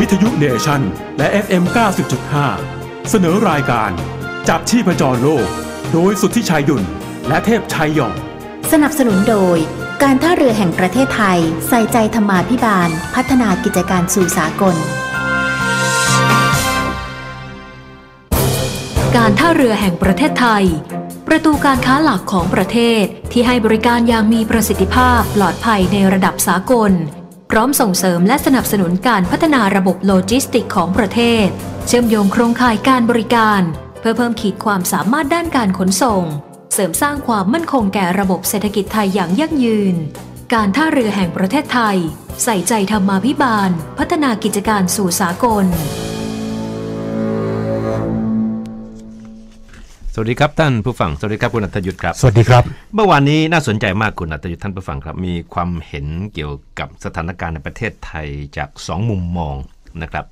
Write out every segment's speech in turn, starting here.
วิทยุเนชันและ FM 90.5 เสนอรายการ จับชีพจรโลก โดยสุทธิชัยหยุ่นและเทพชัยหยอง สนับสนุนโดย การท่าเรือแห่งประเทศไทย ใส่ใจธรรมาภิบาล พัฒนากิจการสู่สากล การท่าเรือแห่งประเทศไทย ประตูการค้าหลักของประเทศที่ให้บริการอย่างมีประสิทธิภาพปลอดภัยในระดับสากล ร้อมส่งเสริมและสนับสนุนการพัฒนาระบบโลจิสติกของประเทศ เชื่อมโยงโครงข่ายการบริการ เพื่อเพิ่มขีดความสามารถด้านการขนส่ง เสริมสร้างความมั่นคงแก่ระบบเศรษฐกิจไทยอย่างยั่งยืน การท่าเรือแห่งประเทศไทย ใส่ใจธรรมาภิบาล พัฒนากิจการสู่สากล สวัสดีครับท่านผู้ฟัง สวัสดีครับคุณอัตยุทธครับ สวัสดีครับ เมื่อวานนี้น่าสนใจมากคุณอัตยุทธท่านผู้ฟังครับ มีความเห็นเกี่ยวกับสถานการณ์ในประเทศไทยจากสองมุมมองนะครับ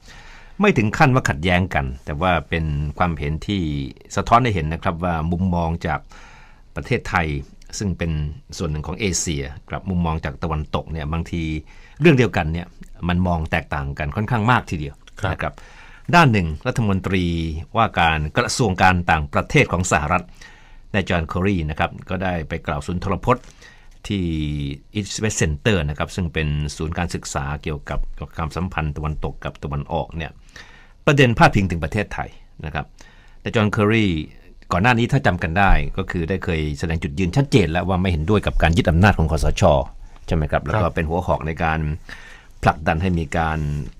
ไม่ถึงขั้นว่าขัดแย้งกัน แต่ว่าเป็นความเห็นที่สะท้อนให้เห็นนะครับว่ามุมมองจากประเทศไทย ซึ่งเป็นส่วนหนึ่งของเอเชียกับมุมมองจากตะวันตกเนี่ยบางทีเรื่องเดียวกันเนี่ยมันมองแตกต่างกันค่อนข้างมากทีเดียวครับนะครับ ด้านหนึ่ง รัฐมนตรีว่าการกระทรวงการต่างประเทศของสหรัฐนายจอห์นคอรีนะครับก็ได้ไปกล่าวสุนทรพจน์ที่ East West Center นะครับซึ่งเป็นศูนย์การศึกษาเกี่ยวกับความสัมพันธ์ตะวันตกกับตะวันออกเนี่ยประเด็นพาดพิงถึงประเทศไทยนะครับนายจอห์นคอรีก่อนหน้านี้ถ้าจำกันได้ก็คือได้เคยแสดงจุดยืนชัดเจนแล้วว่าไม่เห็นด้วยกับการยึดอำนาจของคอสชใช่ไหมครับแล้วก็เป็นหัวหอกในการ ผลักดันให้มีการ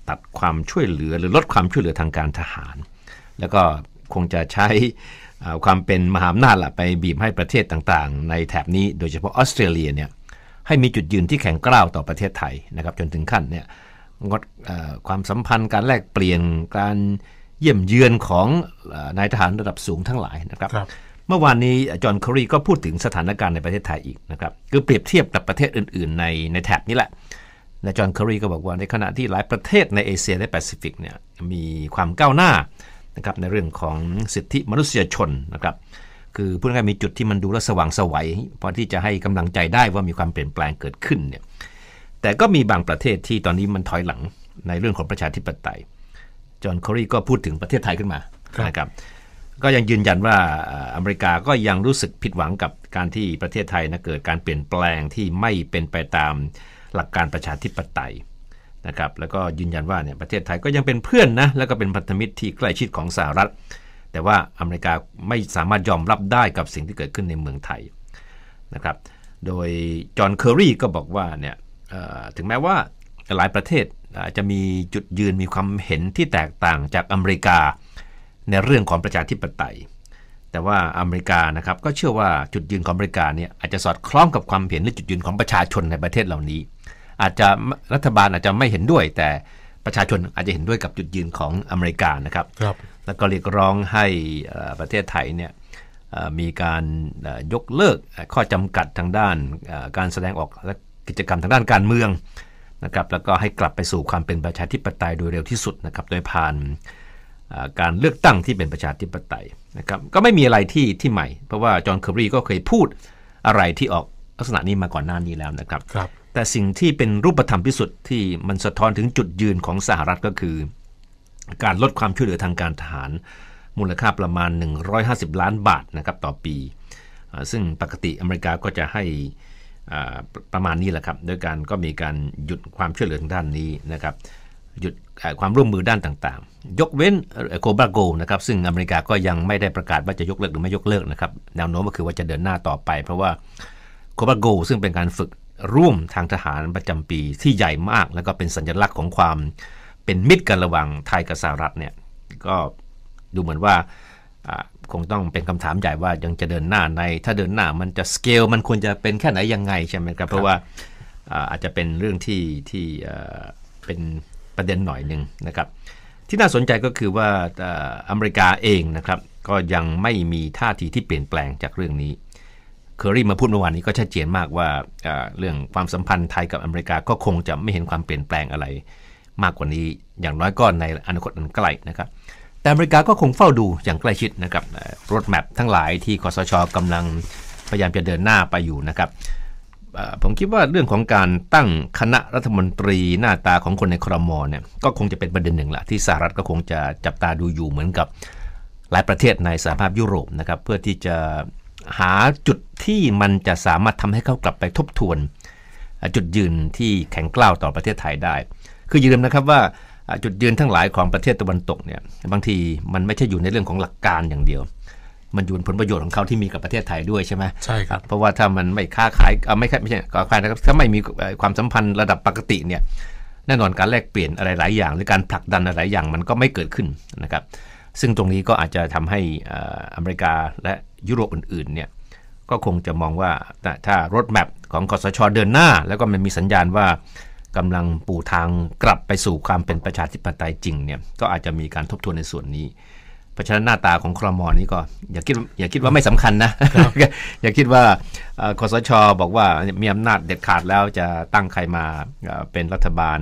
ตัดความช่วยเหลือ หรือลดความช่วยเหลือทางการทหาร แล้วก็คงจะใช้อ่าความเป็นมหาอำนาจละไปบีบให้ประเทศต่างๆ ในแถบนี้โดยเฉพาะออสเตรเลียเนี่ยให้มีจุดยืนที่แข็งกร้าวต่อประเทศไทยนะครับจนถึงขั้นเนี่ยงดเอ่อความสัมพันธ์การแลกเปลี่ยนการเยี่ยมเยือนของเอ่อนายทหารระดับสูงทั้งหลายนะครับครับเมื่อวานนี้จอห์นเคอรีก็พูดถึงสถานการณ์ในประเทศไทยอีกนะครับคือเปรียบเทียบกับประเทศอื่น ๆ ในในแถบนี้แหละ นายจอห์นเคอรีก็บอกว่าในขณะที่หลายประเทศในเอเชียและแปซิฟิกเนี่ยมีความก้าวหน้านะครับในเรื่องของสิทธิมนุษยชนนะครับคือพูดง่ายๆมีจุดที่มันดูแลวสว่างสวัยพอที่จะให้กำลังใจได้ว่ามีความเปลี่ยนแปลงเกิดขึ้นเนี่ยแต่ก็มีบางประเทศที่ตอนนี้มันถอยหลังในเรื่องของประชาธิปไตย จอห์นเคอรีก็พูดถึงประเทศไทยขึ้นมานะครับก็ยังยืนยันว่าเอ่ออเมริกาก็ยังรู้สึกผิดหวังกับการที่ประเทศไทยนะเกิดการเปลี่ยนแปลงที่ไม่เป็นไปตาม หลักการประชาธิปไตยนะครับแล้วก็ยืนยันว่าเนี่ยประเทศไทยก็ยังเป็นเพื่อนนะแล้วก็เป็นพันธมิตรที่ใกล้ชิดของสหรัฐ แต่ว่าอเมริกาไม่สามารถยอมรับได้กับสิ่งที่เกิดขึ้นในเมืองไทยนะครับโดยจอห์นเคอรีก็บอกว่าเนี่ยถึงแม้ว่าหลายประเทศอาจจะมีจุดยืนมีความเห็นที่แตกต่างจากอเมริกาในเรื่องของประชาธิปไตย แต่ว่าอเมริกานะครับก็เชื่อว่าจุดยืนของอเมริกาเนี่ยอาจจะสอดคล้องกับความเห็นและจุดยืนของประชาชนในประเทศเหล่านี้ อาจจะรัฐบาลอาจจะไม่เห็นด้วย แต่ประชาชนอาจจะเห็นด้วยกับจุดยืนของอเมริกานะครับครับแล้วก็เรียกร้องให้เอ่อประเทศไทยเนี่ยเอ่อมีการเอ่อยกเลิกข้อจำกัดทางด้านเอ่อการแสดงออกและกิจกรรมทางด้านการเมืองนะครับแล้วก็ให้กลับไปสู่ความเป็นประชาธิปไตยโดยเร็วที่สุดนะครับโดยผ่านเอ่อการเลือกตั้งที่เป็นประชาธิปไตยนะครับก็ไม่มีอะไรที่ที่ใหม่ เพราะว่าจอห์นเคอรีก็เคยพูดอะไรที่ออกลักษณะนี้มาก่อนหน้านี้แล้วนะครับครับ แต่สิ่งที่เป็นรูปธรรมที่สุดที่มันสะท้อนถึงจุดยืนของสหรัฐก็คือ การลดความช่วยเหลือทางการทหาร มูลค่าประมาณ 150 ล้านบาทนะครับต่อปี ซึ่งปกติอเมริกาก็จะให้ประมาณนี้แหละครับ โดยการก็มีการหยุดความช่วยเหลือทางด้านนี้นะครับหยุดความร่วมมือด้านต่างๆ ยกเว้นโคบราโกนะครับซึ่งอเมริกาก็ยังไม่ได้ประกาศว่าจะยกเลิกหรือไม่ยกเลิกนะครับแนวโน้มก็คือว่าจะเดินหน้าต่อไป เพราะว่าโคบราโกซึ่งเป็นการฝึก ร่วมทางทหารประจำปีที่ใหญ่มาก แล้วก็เป็นสัญลักษณ์ของความเป็นมิตรกันระหว่างไทยกับสหรัฐเนี่ยก็ดูเหมือนว่าอ่าคงต้องเป็นคำถามใหญ่ว่ายังจะเดินหน้าใน ถ้าเดินหน้ามันจะสเกลมันควรจะเป็นแค่ไหนยังไงใช่ไหมครับ เพราะว่าอ่าอาจจะเป็นเรื่องที่ที่เอ่อเป็นประเด็นหน่อยหนึ่งนะครับ ที่น่าสนใจก็คือว่าเอ่ออเมริกาเองนะครับ ก็ยังไม่มีท่าทีที่เปลี่ยนแปลงจากเรื่องนี้ เคอรี่มาพูดเมื่อวานนี้ก็ชัดเจนมากว่าเรื่องความสัมพันธ์ไทยกับอเมริกาก็คงจะไม่เห็นความเปลี่ยนแปลงอะไร มากกว่านี้อย่างน้อยก็ในอนาคตอันใกล้นะครับ แต่อเมริกาก็คงเฝ้าดูอย่างใกล้ชิดนะครับรถแมพทั้งหลายที่คอสชกำลังพยายามจะเดินหน้าไปอยู่นะครับผมคิดว่าเรื่องของการตั้งคณะรัฐมนตรีหน้าตาของคนในครมเนี่ยก็คงจะเป็นประเด็นหนึ่งแหละที่สหรัฐก็คงจะจับตาดูอยู่เหมือนกับหลายประเทศในสหภาพยุโรปนะครับเพื่อที่จะ หาจุดที่มันจะสามารถทำให้เขากลับไปทบทวน จุดยืนที่แข็งกล้าวต่อประเทศไทยได้ คืออย่าลืมนะครับว่าจุดยืนทั้งหลายของประเทศตะวันตกเนี่ยบางทีมันไม่ใช่อยู่ในเรื่องของหลักการอย่างเดียว มันอยู่ในผลประโยชน์ของเขาที่มีกับประเทศไทยด้วยใช่ไหมใช่ครับเพราะว่าถ้ามันไม่ค้าขายเอ่อไม่ใช่ไม่ใช่ค้าขายนะครับถ้าไม่มีเอ่อความสัมพันธ์ระดับปกติเนี่ยแน่นอนการแลกเปลี่ยนอะไรหลายอย่าง หรือการผลักดันอะไรหลายอย่างมันก็ไม่เกิดขึ้นนะครับ ซึ่งตรงนี้ก็อาจจะทำให้อเมริกาและยุโรปอื่นๆเนี่ยก็คงจะมองว่าถ้าถ้ารถแมพของคอสชเดินหน้า แล้วก็มันมีสัญญาณว่ากำลังปูทางกลับไปสู่ความเป็นประชาธิปไตยจริงเนี่ยก็อาจจะมีการทบทวนในส่วนนี้เพราะฉะนั้นหน้าตาของครมอนี้ก็อย่าคิดอย่าคิดว่าไม่สำคัญนะ อย่าคิดว่าเอ่อคสชบอกว่ามีอำนาจเด็ดขาดแล้วจะตั้งใครมาเป็นรัฐบาล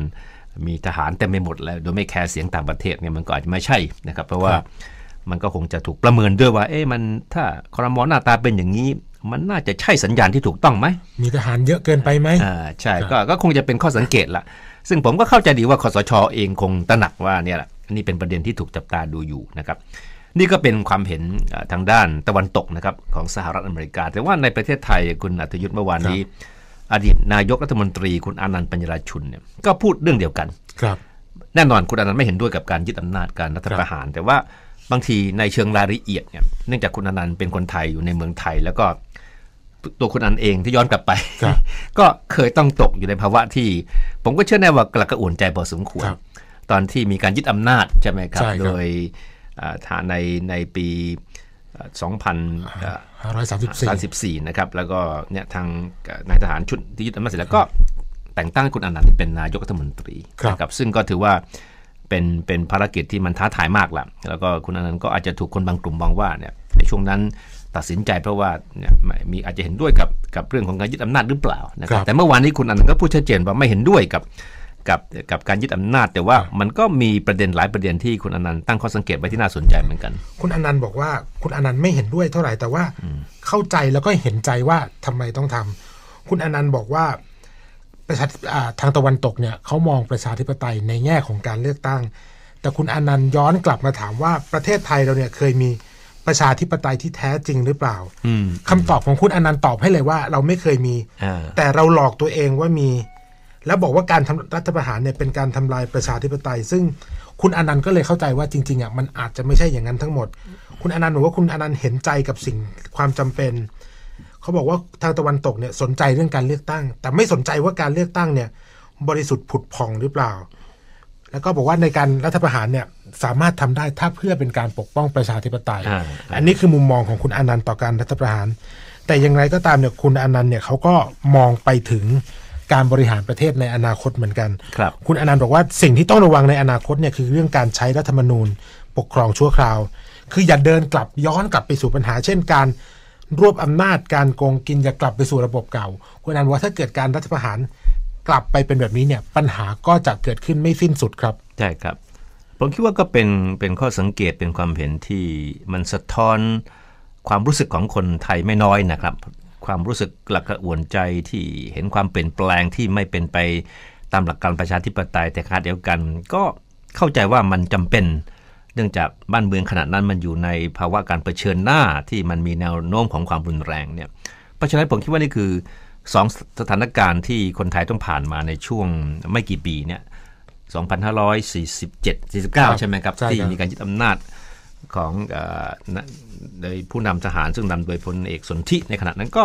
มีทหารเต็มไปหมดแล้วโดยไม่แคร์เสียงต่างประเทศเนี่ยมันก็อาจจะไม่ใช่นะครับ เพราะว่ามันก็คงจะถูกประเมินด้วยว่า เอ๊ะมันถ้าครมหน้าตาเป็นอย่างนี้ มันน่าจะใช่สัญญาณที่ถูกต้องไหม มีทหารเยอะเกินไปไหมอ่าใช่ก็ก็คงจะเป็นข้อสังเกตละซึ่งผมก็เข้าใจดีว่าคสชเองคงตระหนักว่าเนี่ยแหละนี่เป็นประเด็นที่ถูกจับตาดูอยู่นะครับ นี่ก็เป็นความเห็นเอ่อทางด้านตะวันตกนะครับของสหรัฐอเมริกา แต่ว่าในประเทศไทยคุณอัธยุทธ์เมื่อวานนี้ อดีตนายกรัฐมนตรีคุณอานันต์ปัญญาชุนเนี่ยก็พูดเรื่องเดียวกันครับ แน่นอนคุณอนันต์ไม่เห็นด้วยกับการยึดอำนาจการรัฐประหาร แต่ว่าบางทีในเชิงรายละเอียดเนี่ยเนื่องจากคุณอนันต์เป็นคนไทยอยู่ในเมืองไทย แล้วก็ตัวคุณอนันต์เองที่ย้อนกลับไปครับก็เคยต้องตกอยู่ในภาวะที่ ผมก็เชื่อแน่ว่ากระกระอ่วนใจพอสมควรครับตอนที่มีการยึดอำนาจใช่ไหมครับใช่ครับโดยอ่าฐานในในปี เอ่อ2000เอ่อ534 34นะครับแล้วก็เนี่ยทางนายทหารชุดที่ยึดอำนาจเสร็จแล้วก็แต่งตั้งให้คุณอนันต์ให้เป็นนายกรัฐมนตรีครับนะครับซึ่งก็ถือว่าเป็นเป็นภารกิจที่มันท้าทายมากแหละแล้วก็คุณอนันต์ก็อาจจะถูกคนบางกลุ่มมองว่าเนี่ยในช่วงนั้นตัดสินใจเพราะว่าเนี่ยมีอาจจะเห็นด้วยกับกับเรื่องของการยึดอำนาจหรือเปล่านะคครัรับบแต่เมื่อวานนี้คุณอนันต์ก็พูดชัดเจนว่าไม่เห็นด้วยกับ กับกับการยึดอำนาจ แต่ว่ามันก็มีประเด็นหลายประเด็นที่คุณอนันต์ตั้งข้อสังเกตไว้ที่น่าสนใจเหมือนกัน คุณอนันต์บอกว่าคุณอนันต์ไม่เห็นด้วยเท่าไหร่แต่ว่าเข้าใจแล้วก็เห็นใจว่าทำไมต้องทำคุณอนันต์บอกว่าประชาธิอ่าทางตะวันตกเนี่ยเขามองประชาธิปไตยในแง่ของการเลือกตั้ง แต่คุณอนันต์ย้อนกลับมาถามว่าประเทศไทยเราเนี่ยเคยมีประชาธิปไตยที่แท้จริงหรือเปล่าอืมคำตอบของคุณอนันต์ตอบให้เลยว่า เราไม่เคยมีอ่าแต่เราหลอกตัวเองว่ามี แล้วบอกว่าการทำรัฐประหารเนี่ยเป็นการทำลายประชาธิปไตย ซึ่งคุณอนันต์ก็เลยเข้าใจว่าจริงๆอะมันอาจจะไม่ใช่อย่างนั้นทั้งหมด คุณอนันต์บอกว่าคุณอนันต์เห็นใจกับสิ่งความจำเป็นเขาบอกว่าทางตะวันตกเนี่ยสนใจเรื่องการเลือกตั้ง แต่ไม่สนใจว่าการเลือกตั้งเนี่ย บริสุทธิ์ผุดผ่องหรือเปล่า แล้วก็บอกว่าในการรัฐประหารเนี่ยสามารถทำได้ถ้าเพื่อเป็นการปกป้องประชาธิปไตยอ่าอันนี้คือมุมมองของคุณอนันต์ต่อการรัฐประหาร แต่อย่างไรก็ตามเนี่ยคุณอนันต์เนี่ยเขาก็มองไปถึง การบริหารประเทศในอนาคตเหมือนกันครับคุณอนันต์บอกว่าสิ่งที่ต้องระวังในอนาคตเนี่ยคือเรื่องการใช้รัฐธรรมนูญ ปกครองชั่วคราว คืออย่าเดินกลับย้อนกลับไปสู่ปัญหา เช่นการรวบอำนาจการโกงกินอย่ากลับไปสู่ระบบเก่า คุณอนันต์ว่าถ้าเกิดการรัฐประหารกลับไปเป็นแบบนี้เนี่ยปัญหาก็จะเกิดขึ้นไม่สิ้นสุดครับใช่ครับผมคิดว่าก็เป็นเป็นข้อสังเกตเป็นความเห็นที่มันสะท้อนความรู้สึกของคนไทยไม่น้อยนะครับ ความรู้สึกกระกระอ่วนใจที่เห็นความเปลี่ยนแปลงที่ไม่เป็นไปตามหลักการประชาธิปไตยแต่ขณะเดียวกัน ก็เข้าใจว่ามันจำเป็น เนื่องจากบ้านเมืองขณะนั้นมันอยู่ในภาวะการเผชิญหน้าที่มันมีแนวโน้มของความรุนแรงเนี่ยเพราะฉะนั้นผมคิดว่านี่คือสองสถานการณ์ที่คนไทยต้องผ่านมาในช่วงไม่กี่ปีเนี่ย 2547 49 ใช่ไหมครับใช่ครับที่มีการยึดอำนาจ ของเอ่อนะโดยผู้นำทหารซึ่งนำโดยพลเอกสนธิในขณะนั้นก็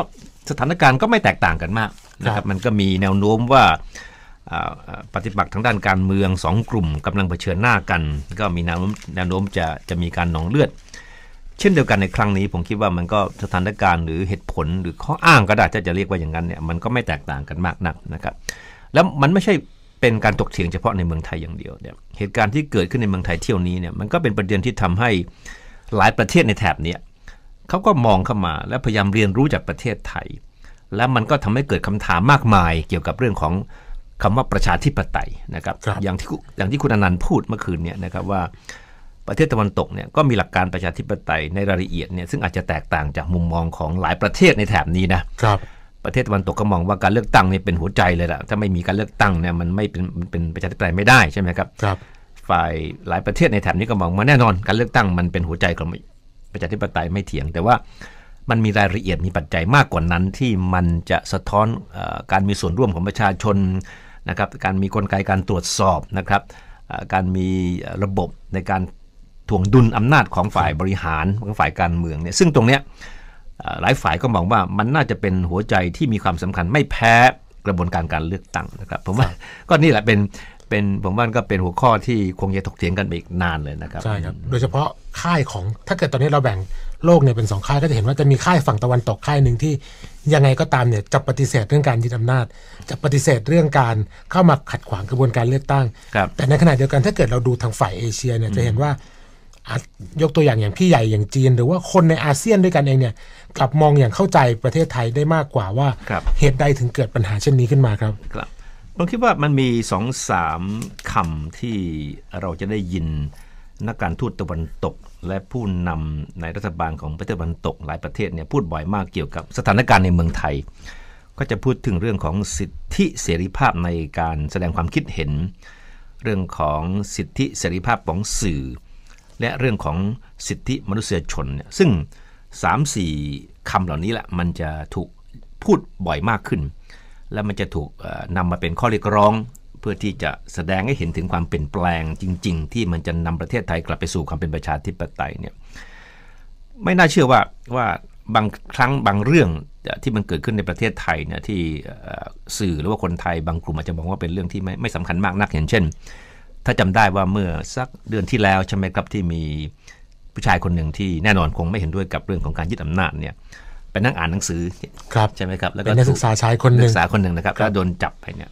สถานการณ์ก็ไม่แตกต่างกันมากนะคครัรับบมันก็มีแนวโน้มว่าอ่าอ่าปฏิบัติทางด้านการเมืองสองกลุ่มกำลังเผชิญหน้ากัน ก็มีแนวโน้มแนวโน้มจะจะมีการหนองเลือด เช่นเดียวกันในครั้งนี้ผมคิดว่ามันก็สถานการณ์หรือเหตุผลหรือข้ออ้างก็ได้ถ้าจะเรียกว่าอย่างนั้นเนี่ยมันก็ไม่แตกต่างกันมากนักนะครับ แล้วมันไม่ใช่ เป็นการตกเถียงเฉพาะในเมืองไทยอย่างเดียวเนี่ยเหตุการณ์ที่เกิดขึ้นในเมืองไทยเที่ยวนี้เนี่ยมันก็เป็นประเด็นที่ทำให้หลายประเทศในแถบเนี้ยเขาก็มองเข้ามาและพยายามเรียนรู้จากประเทศไทย แล้วมันก็ทำให้เกิดคำถามมากมายเกี่ยวกับเรื่องของคำว่าประชาธิปไตยนะครับครับอย่างที่คุณอย่างที่คุณอนันต์พูดเมื่อคืนเนี่ยนะครับว่าประเทศตะวันตกเนี่ยก็มีหลักการประชาธิปไตยในรายละเอียดเนี่ยซึ่งอาจจะแตกต่างจากมุมมองของหลายประเทศในแถบนี้นะครับ ประเทศตะวันตกก็มองว่าการเลือกตั้งนี่เป็นหัวใจเลยล่ะ ถ้าไม่มีการเลือกตั้งเนี่ยมันไม่เป็นมันเป็นประชาธิปไตยไม่ได้ใช่ไหมครับครับ ฝ่ายหลายประเทศในแถบนี้ก็มองมาแน่นอน การเลือกตั้งมันเป็นหัวใจของประชาธิปไตยไม่เถียง แต่ว่ามันมีรายละเอียดมีปัจจัยมากกว่านั้นที่มันจะสะท้อนเออการมีส่วนร่วมของประชาชนนะครับ การมีกลไกการตรวจสอบนะครับเอ่อการมีระบบในการถ่วงดุลอำนาจของฝ่ายบริหารของฝ่ายการเมืองเนี่ยซึ่งตรงเนี้ยเอ่อ หลายฝ่ายก็มองว่ามันน่าจะเป็นหัวใจที่มีความสำคัญไม่แพ้กระบวนการการเลือกตั้งนะครับผมว่าก็นี่แหละเป็นเป็นผมว่าก็เป็นหัวข้อที่คงจะถกเถียงกันไปอีกนานเลยนะครับใช่ครับโดยเฉพาะค่ายของถ้าเกิดตอนนี้เราแบ่งโลกเนี่ยเป็นสองค่ายก็จะเห็นว่าจะมีค่ายฝั่งตะวันตกค่ายหนึ่งที่ยังไงก็ตามเนี่ยจะปฏิเสธเรื่องการยึดอำนาจ จะปฏิเสธเรื่องการเข้ามาขัดขวางกระบวนการเลือกตั้งครับแต่ในขณะเดียวกันถ้าเกิดเราดูทางฝ่ายเอเชียเนี่ยจะเห็นว่าอะ ยกตัวอย่างอย่างพี่ใหญ่อย่างจีน หรือว่าคนในอาเซียนด้วยกันเองเนี่ยกลับมองอย่างเข้าใจประเทศไทยได้มากกว่าว่าครับเหตุใดถึงเกิดปัญหาเช่นนี้ขึ้นมาครับครับผมคิดว่ามันมีสองสามคำที่เราจะได้ยินนักการทูตตะวันตก และผู้นำในรัฐบาลของประเทศตะวันตกหลายประเทศเนี่ยพูดบ่อยมากเกี่ยวกับสถานการณ์ในเมืองไทย ก็จะพูดถึงเรื่องของสิทธิเสรีภาพในการแสดงความคิดเห็น เรื่องของสิทธิเสรีภาพของสื่อ และเรื่องของสิทธิมนุษยชนเนี่ยซึ่ง 3-4คำเหล่านี้แหละมันจะถูกพูดบ่อยมากขึ้น และมันจะถูกนำมาเป็นข้อเรียกร้อง เพื่อที่จะแสดงให้เห็นถึงความเปลี่ยนแปลงจริง ๆ ที่มันจะนำประเทศไทยกลับไปสู่ความเป็นประชาธิปไตยเนี่ยไม่น่าเชื่อว่าว่าบางครั้งบางเรื่องที่มันเกิดขึ้นในประเทศไทยเนี่ยที่สื่อหรือว่าคนไทยบางกลุ่มอาจจะมองว่าเป็นเรื่องที่ไม่ไม่สำคัญมากนักอย่างเช่น ถ้าจำได้ว่าเมื่อสักเดือนที่แล้วใช่ไหมครับที่มีผู้ชายคนหนึ่งที่แน่นอนคงไม่เห็นด้วยกับเรื่องของการยึดอำนาจเนี่ยไปนั่งอ่านหนังสือครับใช่ไหมครับแล้วเป็นนักศึกษาชายคนหนักนึ่งศึกษาคนหนึ่งนะครับแล้วโดนจับไปเนี่ย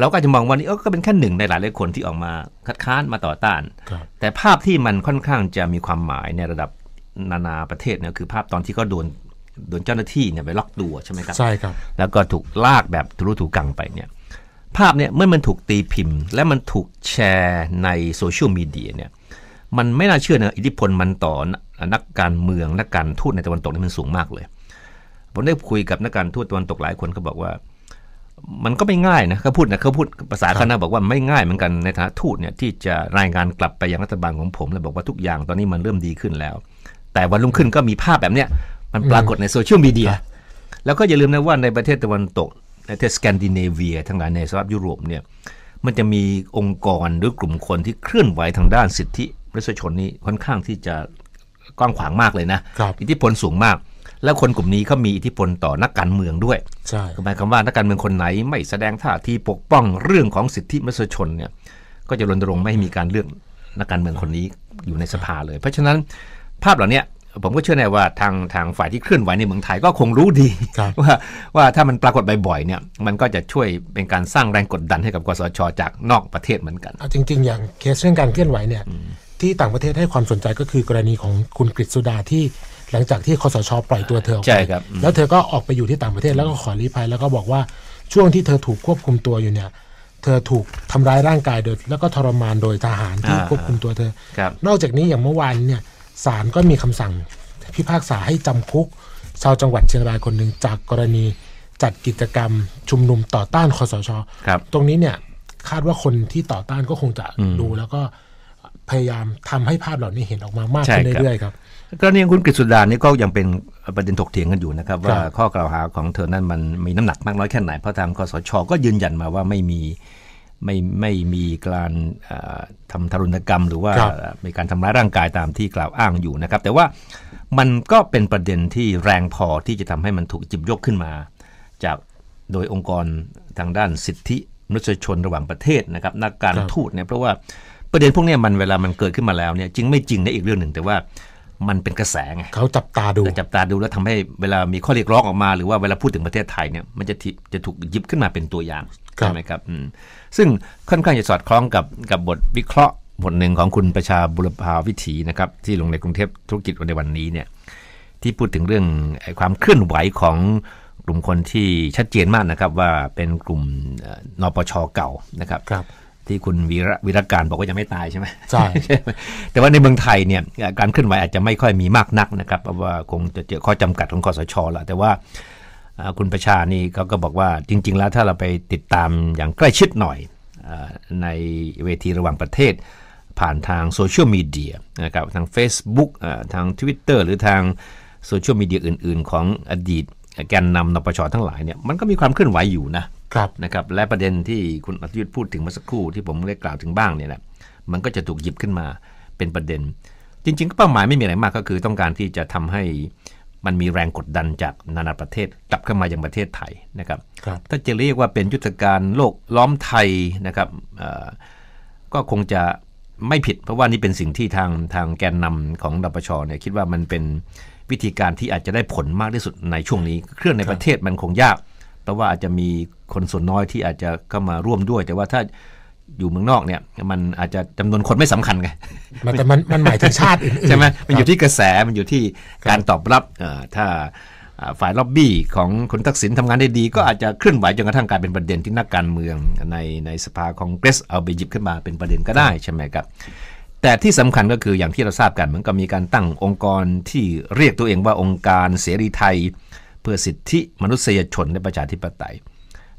เราก็จะมองว่านี่เออก็เป็นแค่หนึ่งในหลายหลายคนที่ออกมาคัดค้านมาต่อต้านครับแต่ภาพที่มันค่อนข้างจะมีความหมายในระดับนานาประเทศเนี่ยคือภาพตอนที่เขาโดนโดนเจ้าหน้าที่เนี่ยไปล็อกตัวใช่ไหมครับใช่ครับ แล้วก็ถูกลากแบบทุรุถูกังไปเนี่ย ภาพเนี่ยเมื่อมันถูกตีพิมพ์ และมันถูกแชร์ในโซเชียลมีเดียเนี่ยมันไม่น่าเชื่อนะอิทธิพลมันต่อนักการเมืองนักการทูตในตะวันตกนี่มันสูงมากเลยผมได้คุยกับนักการทูตตะวันตกหลายคนก็บอกว่า มันก็ไม่ง่ายนะเขาพูดนะเขาพูดภาษาเขานะบอกว่าไม่ง่ายเหมือนกันในฐานะทูตเนี่ยที่จะรายงานกลับไปยังรัฐบาลของผมแล้วบอกว่าทุกอย่างตอนนี้มันเริ่มดีขึ้นแล้ว แต่วันรุ่งขึ้นก็มีภาพแบบเนี้ยมันปรากฏในโซเชียลมีเดียแล้วก็อย่าลืมนะว่าในประเทศตะวันตก ประเทศสแกนดิเนเวียทั้งหลายในสหภาพยุโรปเนี่ยมันจะมีองค์กรหรือกลุ่มคนที่เคลื่อนไหวทางด้านสิทธิมนุษยชนนี่ค่อนข้างที่จะกว้างขวางมากเลยนะครับอิทธิพลสูงมาก แล้วคนกลุ่มนี้เขามีอิทธิพลต่อนักการเมืองด้วยใช่หมายความว่านักการเมืองคนไหนไม่แสดงท่าทีปกป้องเรื่องของสิทธิมนุษยชนเนี่ยก็จะรณรงค์ไม่ให้มีการเลือกนักการเมืองคนนี้อยู่ในสภาเลย เพราะฉะนั้นภาพเหล่าเนี้ย ผมก็เชื่อแน่ว่าทางทางฝ่ายที่เคลื่อนไหวในเมืองไทยก็คงรู้ดีครับว่าว่าถ้ามันปรากฏบ่อยๆเนี่ยมันก็จะช่วยเป็นการสร้างแรงกดดันให้กับกสชจากนอกประเทศเหมือนกันเอาจริง ๆ อย่างเคสเรื่องการเคลื่อนไหวเนี่ยที่ต่างประเทศให้ความสนใจก็คือกรณีของคุณกฤษสุดาที่หลังจากที่คสชปล่อยตัวเธอออกไปใช่ครับอืมแล้วเธอก็ออกไปอยู่ที่ต่างประเทศแล้วก็ขอรีภัยแล้วก็บอกว่าช่วงที่เธอถูกควบคุมตัวอยู่เนี่ยเธอถูกทำร้ายร่างกายโดยแล้วก็ทรมานโดยทหารที่ควบคุมตัวเธอครับนอกจากนี้อย่างเมื่อวานเนี่ย ศาลก็มีคำสั่งพิพากษาให้จำคุก ชาวจังหวัดเชียงรายคนหนึ่งจากกรณีจัดกิจกรรมชุมนุมต่อต้านคอสชครับ ตรงนี้เนี่ยคาดว่าคนที่ต่อต้านก็คงจะอืมดูแล้วก็พยายามทำให้ภาพเหล่านี้เห็นออกมามากใช่ขึ้นครับเรื่อยๆครับกรณีของคุณกฤษสุดานี่ก็ยังเป็นประเด็นถกเถียงกันอยู่นะครับ ว่าครับข้อกล่าวหาของเธอนั้นมันมีน้ำหนักมากน้อยแค่ไหนเพราะทางคสชก็ยืนยันมาว่าไม่มี ไม่ไม่มีการเอ่อทำทารุณกรรม หรือว่าครับมีการทำร้ายร่างกายตามที่กล่าวอ้างอยู่นะครับ แต่ว่ามันก็เป็นประเด็นที่แรงพอที่จะทำให้มันถูกจิบยกขึ้นมา จากโดยองค์กรทางด้านสิทธิมนุษยชนระหว่างประเทศนะครับนักการครับทูตเนี่ยเพราะว่าประเด็นพวกเนี้ยมันเวลามันเกิดขึ้นมาแล้วเนี่ยจริงไม่จริงในอีกเรื่องหนึ่งแต่ว่ามันเป็นกระแสไงเขาจับตาดูแต่จับตาดูแล้วทำให้เวลามีข้อเรียกร้องออกมา หรือว่าเวลาพูดถึงประเทศไทยเนี่ยมันจะทิจะถูกหยิบขึ้นมาเป็นตัวอย่างครับใช่ไหมครับอืม ซึ่งค่อนข้างจะสอดคล้องกับกับบทวิเคราะห์บทหนึ่งของคุณประชาบุรพาวิถีนะครับที่ลงในกรุงเทพธุรกิจในวันนี้เนี่ยที่พูดถึงเรื่องไอ้ความเคลื่อนไหวของกลุ่มคนที่ชัดเจนมากนะครับว่าเป็นกลุ่มเอ่อนปชเก่านะครับครับที่คุณวีระวิรการบอกว่ายังไม่ตายใช่ไหมใช่ไหมแต่ว่าในเมืองไทยเนี่ยการเคลื่อนไหวอาจจะไม่ค่อยมีมากนักนะครับเพราะว่าคงจะเจอข้อจำกัดของคอสชแหละแต่ว่าอ่า คุณประชานี่เขาก็บอกว่าจริง ๆ แล้วถ้าเราไปติดตามอย่างใกล้ชิดหน่อยอาในเวทีระหว่างประเทศ ผ่านทางโซเชียลมีเดียนะครับทาง Facebook อ่าทาง Twitter หรือทางโซเชียลมีเดียอื่น ๆ ของอดีตแกนนำนปชทั้งหลายเนี่ยมันก็มีความเคลื่อนไหวอยู่นะครับนะครับและประเด็นที่คุณอัธยุทธ์พูดถึงเมื่อสักครู่ที่ผมได้กล่าวถึงบ้างเนี่ยแหละมันก็จะถูกหยิบขึ้นมาเป็นประเด็น จริง ๆ ก็เป้าหมายไม่มีอะไรมากก็คือต้องการที่จะทำให้ มันมีแรงกดดันจากนานาประเทศกลับเข้ามายังประเทศไทยนะครับครับถ้าจะเรียกว่าเป็นยุทธการโลกล้อมไทยนะครับเอ่อก็คงจะไม่ผิด เพราะว่านี่เป็นสิ่งที่ทางทางแกนนำของดปชเนี่ยคิดว่ามันเป็นวิธีการที่อาจจะได้ผลมากที่สุดในช่วงนี้ เครื่องในประเทศมันคงยาก เพราะว่าอาจจะมีคนส่วนน้อยที่อาจจะเข้ามาร่วมด้วย แต่ว่าถ้า อยู่เมืองนอกเนี่ยมันอาจจะจำนวนคนไม่สำคัญไงมันแต่มันมันหมายถึงชาติอื่นๆใช่ไหมมันอยู่ครับที่กระแสมันอยู่ที่การตอบรับเอ่อถ้าอ่าฝ่ายล็อบบี้ของคุณทักษิณทำงานได้ดี ก็อาจจะเคลื่อนไหวจนกระทั่งกลายเป็นประเด็นที่นักการเมืองในในสภาคองเกรสเอาไปหยิบขึ้นมาเป็นประเด็นก็ได้ใช่ไหมครับ แต่ที่สำคัญก็คืออย่างที่เราทราบกันมันก็มีการตั้งองค์กรที่เรียกตัวเองว่าองค์การเสรีไทย เพื่อสิทธิมนุษยชนและประชาธิปไตย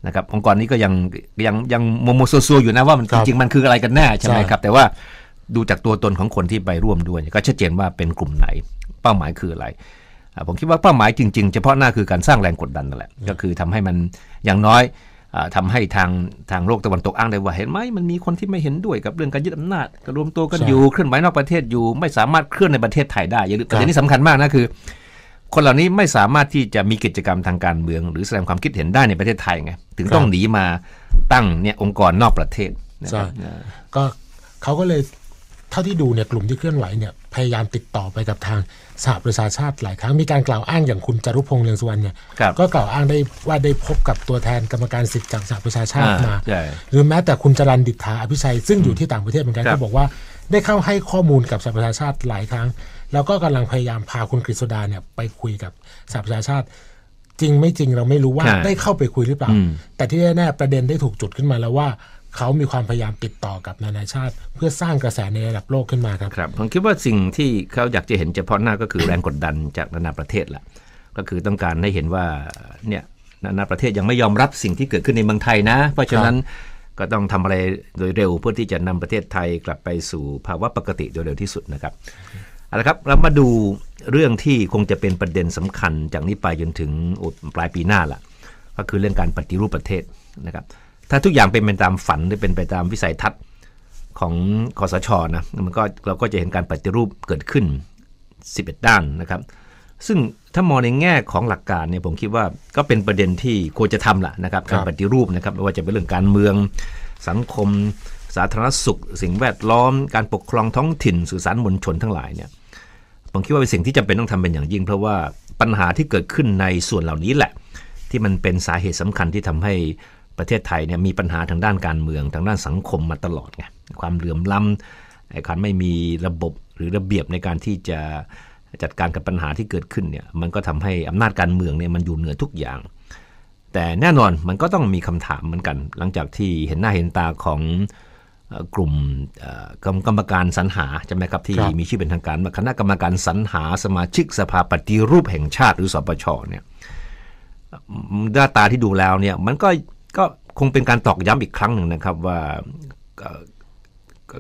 นะครับองค์กรนี้ก็ยังยังยังโมโมโซซัวอยู่นะว่ามันครัจบริงๆมันคืออะไรกันแน่ใช่ไหมใช่ครับ แต่ว่าดูจากตัวตนของคนที่ไปร่วมด้วยเนี่ยก็ชัดเจนว่าเป็นกลุ่มไหน เป้าหมายคืออะไรอ่าผมคิดว่าเป้าหมายจริงๆ เฉพาะหน้าคือการสร้างแรงกดดันนั่นแหละ ก็คือทำให้มันอย่างน้อยอ่าทำให้ทางทางโลกตะวันตกอ้างได้ว่าเห็นไหมมันมีคนที่ไม่เห็นด้วยกับเรื่องการยึดอำนาจก็รวมตัวกันใช่อยู่เคลื่อนไหวนอกประเทศอยู่ ไม่สามารถเคลื่อนในประเทศไทยได้อย่าลืมคปรับระเด็นนี้สำคัญมากนะคือ คนเหล่านี้ไม่สามารถที่จะมีกิจกรรมทางการเมือง หรือแสดงความคิดเห็นได้ในประเทศไทยไงถึงต้องหนีมาตั้งเนี่ยองค์กรนอกประเทศนะครับใช่ก็เขาก็เลยเท่าที่ดูเนี่ยกลุ่มที่เคลื่อนไหวเนี่ยพยายามติดต่อไปกับทางสหประชาชาติหลายครั้งมีการกล่าวอ้างอย่างคุณจารุพงษ์เรืองสุวรรณเนี่ยครับก็กล่าวอ้างได้ว่าได้พบกับตัวแทนกรรมการสิทธิ์จากสหประชาชาติอ่ามาใช่หรือแม้แต่คุณจรันดิษฐาอภิชัยซึ่งอยู่ที่ต่างประเทศเหมือนกันครับก็บอกว่าได้เข้าให้ข้อมูลกับสหประชาชาติหลายครั้ง แล้วก็กำลังพยายามพาคุณกฤษดาเนี่ยไปคุยกับสหประชาชาติ จริงไม่จริงเราไม่รู้ว่าใช่ได้เข้าไปคุยหรือเปล่าอืมแต่ที่แน่ๆประเด็นได้ถูกจุดขึ้นมาแล้วว่าเขามีความพยายามติดต่อกับนานาชาติ เพื่อสร้างกระแสในระดับโลกขึ้นมาครับครับผมคิดว่าสิ่งที่เขาอยากจะเห็นเฉพาะหน้าก็คือแรงกดดันจากนานาประเทศแหละก็คือต้องการให้เห็นว่าเนี่ยนานาประเทศยังไม่ยอมรับสิ่งที่เกิดขึ้นในเมืองไทยนะ เพราะฉะนั้นก็ต้องทำอะไรโดยเร็วเพื่อที่จะนำประเทศไทยกลับไปสู่ภาวะปกติโดยเร็วที่สุดนะครับ เอาละครับเรามาดูเรื่องที่คงจะเป็นประเด็นสำคัญจากนี้ไปจนถึงปลายปีหน้าละก็คือเรื่องการปฏิรูปประเทศนะครับ ถ้าทุกอย่างเป็นไปตามฝันหรือเป็นไปตามวิสัยทัศน์ของคอสชนะมันก็เราก็จะเห็นการปฏิรูปเกิดขึ้น 11 ด้านนะครับ ซึ่งถ้ามองในแง่ของหลักการเนี่ยผมคิดว่าก็เป็นประเด็นที่ควรจะทำแหละนะครับครัการบปฏิรูปนะครับไม่ว่าจะเป็นเรื่องการเมืองสังคม สาธารณสุข สิ่งแวดล้อม การปกครองท้องถิ่นสื่อสารมวลชนทั้งหลายเนี่ย ผมคิดว่าเป็นสิ่งที่จำเป็นต้องทำเป็นอย่างยิ่ง เพราะว่าปัญหาที่เกิดขึ้นในส่วนเหล่านี้แหละ ที่มันเป็นสาเหตุสำคัญที่ทำให้ประเทศไทยเนี่ยมีปัญหาทางด้านการเมืองทางด้านสังคมมาตลอดไงความเหลื่อมล้ำไอ้การไม่มีระบบหรือระเบียบในการที่จะจัดการกับปัญหาที่เกิดขึ้นเนี่ยมันก็ทำให้อำนาจการเมืองเนี่ยมันอยู่เหนือทุกอย่าง แต่แน่นอนมันก็ต้องมีคำถามเหมือนกัน หลังจากที่เห็นหน้าเห็นตาของ กลุ่มเอ่อกรรมกรรมการสรรหาใช่ไหมครับที่ครับมีชื่อเป็นทางการว่าคณะกรรมการสรรหาสมาชิกสภาปฏิรูปแห่งชาติหรือสปชเนี่ยหน้าตาที่ดูแล้วเนี่ยมันก็ก็คงเป็นการตอกย้ำอีกครั้งหนึ่งนะครับว่าเอ่อก็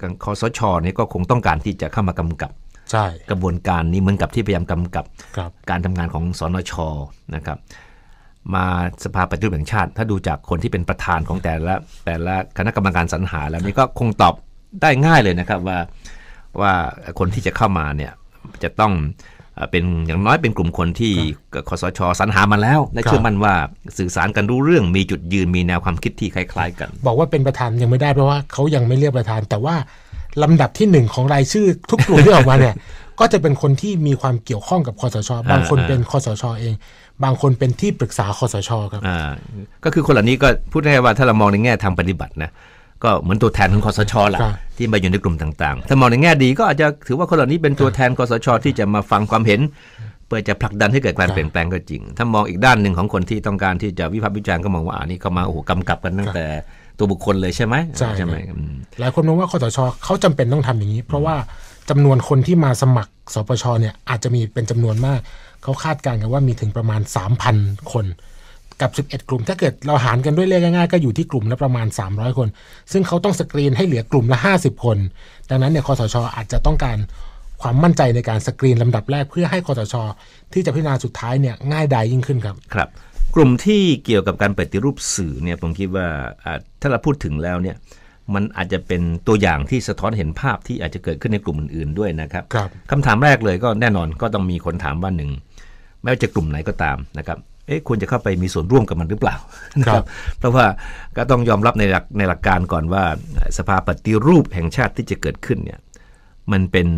ก็คอสชเนี่ยก็คงต้องการที่จะเข้ามากำกับใช่กระบวนการนี้เหมือนกับที่พยายามกำกับครับ การทำงานของสนชนะครับ มาสภาปฏิรูปแห่งชาติ ถ้าดูจากคนที่เป็นประธานของแต่ละแต่ละคณะกรรมการสรรหา แล้วนี่ก็คงตอบได้ง่ายเลยนะครับว่าว่าคนที่จะเข้ามาเนี่ยจะต้องเป็นอย่างน้อยเป็นกลุ่มคนที่คสชสรรหามาแล้ว และเชื่อมั่นว่าสื่อสารกันรู้เรื่องมีจุดยืนมีแนวความคิดที่คล้าย ๆ กัน บอกว่าเป็นประธานยังไม่ได้เพราะว่าเขายังไม่เรียกประธาน แต่ว่าลำดับที่หนึ่งของรายชื่อทุกกลุ่มที่ออกมาเนี่ยก็จะเป็นคนที่มีความเกี่ยวข้องกับคอสช บางคนเป็นคอสชเอง บางคนเป็นที่ปรึกษาคอสชครับอ่าก็คือคนเหล่านี้ก็พูดง่ายๆว่าถ้าเรามองในแง่ทางปฏิบัตินะก็เหมือนตัวแทนของคอสชแหละครับที่มาอยู่ในกลุ่มต่างๆ ถ้ามองในแง่ดีก็อาจจะถือว่าคนเหล่านี้เป็นตัวแทนคอสชที่จะมาฟังความเห็น เพื่อจะผลักดันให้เกิดการครับเปลี่ยนแปลงก็จริง ถ้ามองอีกด้านหนึ่งของคนที่ต้องการที่จะวิพากษ์วิจารณ์ก็มองว่าอันนี้เขามาโอ้โหกำกับกันตั้งแต่ตัวบุคคลเลยใช่ไหมใช่ไหมครับอืมหลายคนมองว่าคอสชเขาจำเป็นต้องทำอย่างนี้ เพราะว่าจำนวนคนที่มาสมัครสปชเนี่ยอาจจะมีเป็นจำนวนมาก เขาคาดการณ์กันว่ามีถึงประมาณ 3,000 คน กับ 11 กลุ่ม ถ้าเกิดเราหารกันด้วยเลขง่ายๆ ก็อยู่ที่กลุ่มละประมาณ 300 คน ซึ่งเขาต้องสกรีนให้เหลือกลุ่มละ 50 คน ดังนั้นเนี่ยคอสชอาจจะต้องการความมั่นใจในการสกรีนลำดับแรกเพื่อให้คอสช ที่จะพิจารณาสุดท้ายเนี่ยง่ายดายยิ่งขึ้นครับครับ กลุ่มที่เกี่ยวกับการปฏิรูปสื่อเนี่ยผมคิดว่าอ่าถ้าเราพูดถึงแล้วเนี่ยมันอาจจะเป็นตัวอย่างที่สะท้อนเห็นภาพที่อาจจะเกิดขึ้นในกลุ่มอื่นๆด้วยนะครับ ครับคำถามแรกเลยก็แน่นอนก็ต้องมีคนถามว่าหนึ่ง ไม่ว่าจะกลุ่มไหนก็ตามนะครับเอ๊ะควรจะเข้าไปมีส่วนร่วมกับมันหรือเปล่านะครับ เพราะว่าก็ต้องยอมรับในหลักในหลักการก่อนว่า สภาปฏิรูปแห่งชาติที่จะเกิดขึ้นเนี่ยมันเป็น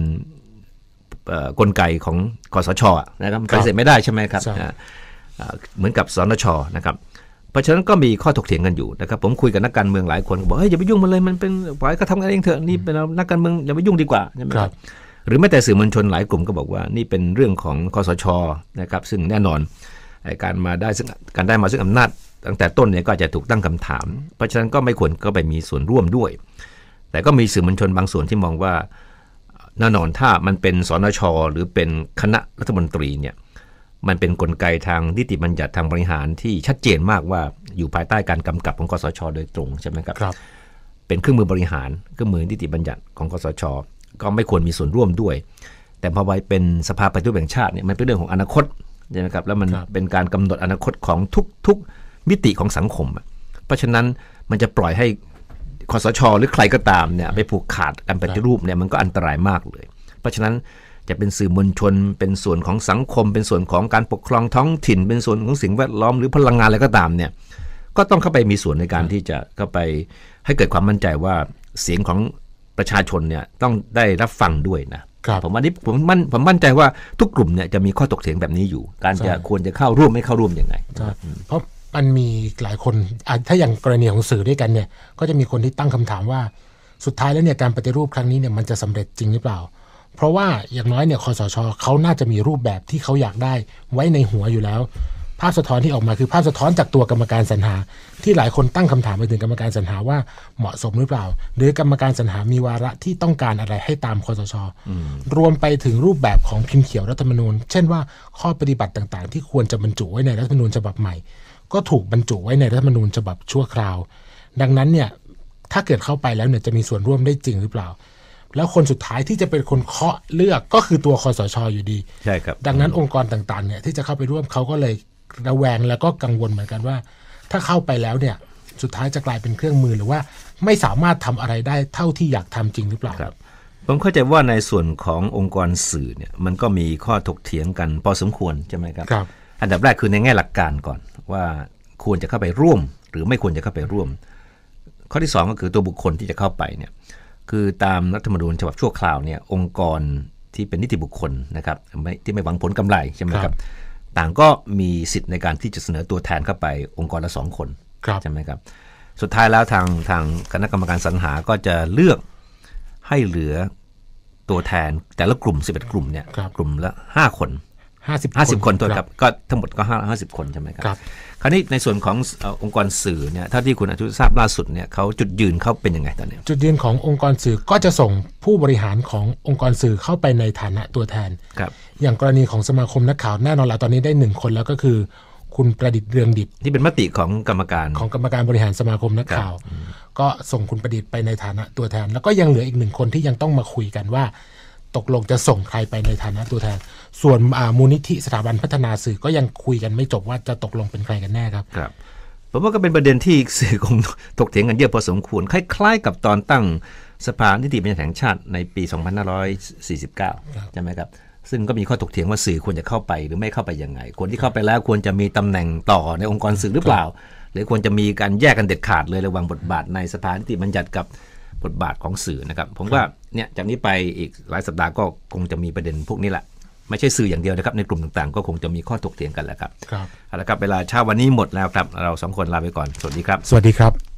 เอ่อกลไกของกสชอะนะครับปฏิเสธไม่ได้ใช่ไหมครับใช่อ่าอ่าเหมือนกับสนชนะครับเพราะฉะนั้นก็มีข้อถกเถียงกันอยู่นะครับ ผมคุยกับนักการเมืองหลายคนก็บอกเฮ้ยอย่าไปยุ่งมันเลยมันเป็นปล่อยก็ทำกันเองเถอะนี่เป็นนักการเมืองอย่าไปยุ่งดีกว่าใช่ไหมครับ หรือแม้แต่สื่อมวลชนหลายกลุ่มก็บอกว่านี่เป็นเรื่องของคอสชนะครับซึ่งแน่นอนไอ้การมาได้ซึ่งการได้มาซึ่งอำนาจตั้งแต่ต้นเนี่ยก็อาจจะถูกตั้งคำถาม เพราะฉะนั้นก็ไม่ควรก็ไปมีส่วนร่วมด้วย แต่ก็มีสื่อมวลชนบางส่วนที่มองว่าแน่นอนถ้ามันเป็นสนช หรือเป็นคณะรัฐมนตรีเนี่ยมันเป็นนกลไกทางนิติบัญญัติทางบริหารที่ชัดเจนมากว่าอยู่ภายใต้การกำกับของคอสช โดยตรงใช่ไหมครับครับเป็นเครื่องมือบริหารเครื่องมือนิติบัญญัติของคอสช ก็ไม่ควรมีส่วนร่วมด้วย แต่พอไปเป็นสภาปฏิรูปแห่งชาติเนี่ยมันเป็นเรื่องของอนาคตใช่ไหมครับแล้วมันครับเป็นการกำหนดอนาคตของทุกทุกมิติของสังคมอะเพราะฉะนั้นมันจะปล่อยให้คอสชหรือใครก็ตามเนี่ยไปผูกขาดการปฏิรูปเนี่ยมันก็อันตรายมากเลย เพราะฉะนั้นจะเป็นสื่อมวลชน เป็นส่วนของสังคม เป็นส่วนของการปกครองท้องถิ่น เป็นส่วนของสิ่งแวดล้อมหรือพลังงานอะไรก็ตามเนี่ยก็ต้องเข้าไปมีส่วนในการที่จะเข้าไปให้เกิดความมั่นใจว่าเสียงของ ประชาชนเนี่ยต้องได้รับฟังด้วยนะครับผมอันนี้ผมมั่นผมมั่นใจว่าทุกกลุ่มเนี่ยจะมีข้อตกเถียงแบบนี้อยู่ การจะใช่ควรจะเข้าร่วมไม่เข้าร่วมยังไงใช่เพราะมันมีหลายคนอะถ้าอย่างกรณีของสื่อด้วยกันเนี่ย ก็จะมีคนที่ตั้งคำถามว่าสุดท้ายแล้วเนี่ยการปฏิรูปครั้งนี้เนี่ยมันจะสำเร็จจริงหรือเปล่า เพราะว่าอย่างน้อยเนี่ยคอสชเขาน่าจะมีรูปแบบที่เขาอยากได้ไว้ในหัวอยู่แล้วภาพสะท้อนที่ออกมาคือภาพสะท้อนจากตัวกรรมการสรรหา ที่หลายคนตั้งคำถามไปถึงกรรมการสรรหาว่าเหมาะสมหรือเปล่า หรือกรรมการสรรหามีวาระที่ต้องการอะไรให้ตามคอสชรวมไปถึงรูปแบบของพิมพ์เขียวรัฐธรรมนูญ เช่นว่าข้อปฏิบัติต่างๆ ที่ควรจะบรรจุไว้ในรัฐธรรมนูญฉบับใหม่ ก็ถูกบรรจุไว้ในรัฐธรรมนูญฉบับชั่วคราว ดังนั้นเนี่ยถ้าเกิดเข้าไปแล้วเนี่ยจะมีส่วนร่วมได้จริงหรือเปล่าแล้วคนสุดท้ายที่จะเป็นคนเคาะเลือกก็คือตัวคอสชอยู่ดี ใช่ครับ ดังนั้นองค์กรต่างๆเนี่ยที่จะเข้าไปร่วมเขาก็เลย ระแวงแล้วก็กังวลเหมือนกันว่า ถ้าเข้าไปแล้วเนี่ยสุดท้ายจะกลายเป็นเครื่องมือหรือว่าไม่สามารถทำอะไรได้เท่าที่อยากทำจริงหรือเปล่าครับผมเข้าใจว่าในส่วนขององค์กรสื่อเนี่ยมันก็มีข้อถกเถียงกันพอสมควรใช่ไหมครับครับอันดับแรกคือในแง่หลักการก่อนว่าควรจะเข้าไปร่วม หรือไม่ควรจะเข้าไปร่วม ข้อที่สองก็คือตัวบุคคลที่จะเข้าไปเนี่ยคือตามรัฐธรรมนูญฉบับชั่วคราวเนี่ยองค์กรที่เป็นนิติบุคคลนะครับไม่ที่ไม่หวังผลกำไรใช่ไหมคครัรับบ ต่างก็มีสิทธิ์ในการที่จะเสนอตัวแทนเข้าไปองค์กรละสองคนครับใช่ไหมครับ สุดท้ายแล้วทางทางคณะกรรมการสรรหาก็จะเลือกให้เหลือตัวแทนแต่ละกลุ่ม 11 กลุ่มเนี่ยครับกลุ่มละ 5 คนห้าสิบ50 คนตัวครับก็ทั้งหมดก็5 50คนใช่ไหมครัครับคราวนี้ในส่วนของเอ่อองค์กรสื่อเนี่ยเท่าที่คุณอนุทราบล่าสุดเนี่ยเขาจุดยืนเขาเป็นยังไงตอนนี้ จุดยืนขององค์กรสื่อก็จะส่งผู้บริหารขององค์กรสื่อเข้าไปในฐานะตัวแทนครับ อย่างกรณีของสมาคมนักข่าวแน่นอนแล้วตอนนี้ได้หนึ่งคนแล้วก็คือ คุณประดิษฐ์เรืองดิบที่เป็นมติของกรรมการของกรรมการบริหารสมาคมนักข่าว ก็ส่งคุณประดิษฐ์ไปในฐานะตัวแทน แล้วก็ยังเหลืออีกหนึ่งคนที่ยังต้องมาคุยกันว่า ตกลงจะส่งใครไปในฐานะตัวแทน ส่วนอ่ามูลนิธิสถาบันพัฒนาสื่อก็ยังคุยกันไม่จบว่าจะตกลงเป็นใครกันแน่ครับครับผมว่าก็เป็นประเด็นที่สื่อคงถกเถียงกันเยอะพอสมควร คล้ายๆ กับตอนตั้งสภานิติบัญญัติแห่งชาติในปี 2549 ใช่ไหมครับ ซึ่งก็มีข้อถกเถียงว่าสื่อควรจะเข้าไปหรือไม่เข้าไปยังไง คนที่เข้าไปแล้วควรจะมีตำแหน่งต่อในองค์กรสื่อหรือเปล่า หรือควรจะมีการแยกกันเด็ดขาดเลยระหว่างบทบาทในสภานิติบัญญัติกับบทบาทของสื่อนะครับ ผมว่าเนี่ยจากนี้ไปอีกหลายสัปดาห์ก็คงจะมีประเด็นพวกนี้แหละไม่ใช่สื่ออย่างเดียวนะครับในกลุ่มต่างๆ ก็คงจะมีข้อถกเถียงกันแหละครับครับเอาละครับเวลาเช้าวันนี้หมดแล้วครับ เราสองคนลาไปก่อนสวัสดีครับ สวัสดีครับ